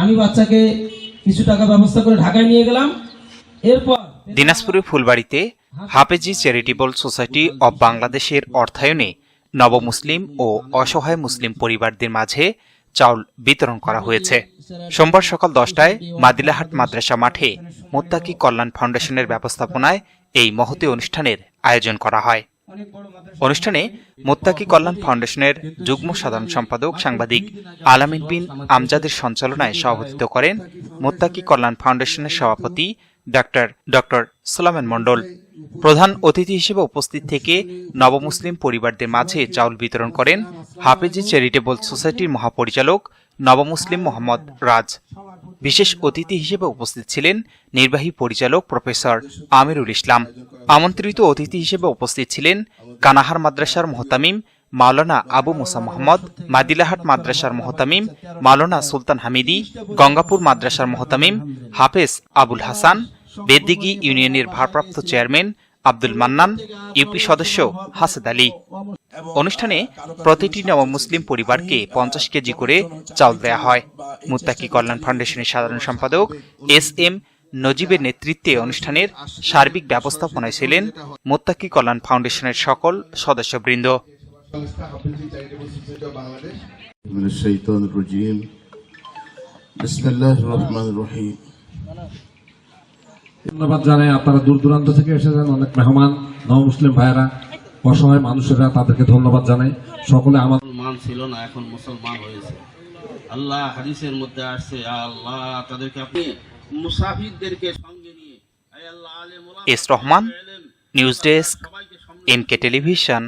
আমি বাচ্চাকে কিছু টাকা ব্যবস্থা করে ঢাকায় নিয়ে গেলাম। এরপর দিনাজপুরের ফুলবাড়িতে হাফেজি চ্যারিটেবল সোসাইটি অব বাংলাদেশের অর্থায়নে নবমুসলিম ও অসহায় মুসলিম পরিবারদের মাঝে চাউল বিতরণ করা হয়েছে। সোমবার সকাল দশটায় মাদিলাহাট মাদ্রাসা মাঠে মোত্তাকি কল্যাণ ফাউন্ডেশনের ব্যবস্থাপনায় এই মহতি অনুষ্ঠানের আয়োজন করা হয়। অনুষ্ঠানে মোত্তাকি কল্যাণ ফাউন্ডেশনের যুগ্ম সাধারণ সম্পাদক সাংবাদিক আলামিন বিন আমজাদের সঞ্চালনায় সভাপতিত্ব করেন মোত্তাকি কল্যাণ ফাউন্ডেশনের সভাপতি ডাক্তার ডক্টর সোলামান মণ্ডল। প্রধান অতিথি হিসেবে উপস্থিত থেকে নবমুসলিম পরিবারদের মাঝে চাউল বিতরণ করেন হাফেজি চ্যারিটেবল সোসাইটির মহাপরিচালক নবমুসলিম মোহাম্মদ রাজ। বিশেষ অতিথি হিসেবে উপস্থিত ছিলেন নির্বাহী পরিচালক প্রফেসর আমিরুল ইসলাম। আমন্ত্রিত অতিথি হিসেবে উপস্থিত ছিলেন কানাহার মাদ্রাসার মোহতামিম, মাওলানা আবু মুসা মোহাম্মদ, মাদিলাহাট মাদ্রাসার মোহতামিম, মাওলানা সুলতান হামিদি, গঙ্গাপুর মাদ্রাসার মোহতামিম, হাফেজ আবুল হাসান, বেদিগি ইউনিয়নের ভারপ্রাপ্ত চেয়ারম্যান আব্দুল মান্নান, ইউপি সদস্য হাসেদ আলী। অনুষ্ঠানে প্রতিটি নবমুসলিম পরিবারকে পঞ্চাশ কেজি করে চাউল দেয়া হয়। মুত্তাকি কল্যাণ ফাউন্ডেশনের সাধারণ সম্পাদক এস এম নজিবের নেতৃত্বে অনুষ্ঠানের সার্বিক ব্যবস্থাপনায় ছিলেন মোত্তাকি কল্যাণ ফাউন্ডেশনের সকল সদস্যবৃন্দ। ধন্যবাদ জানাই আপনারা দূর দূরান্ত থেকে এসেছেন অনেক মেহমান নব মুসলিম ভাইরা অসহায় মানুষেরা তাদেরকে ধন্যবাদ জানাই। সকলে আমাদের মান ছিল না এখন মুসলমান হয়েছে। আল্লাহ হাদিসের মধ্যে আসছে আল্লাহ তাদেরকে আপনি মুসাফিরদেরকে সঙ্গে নিয়ে S Rahman news desk NK television.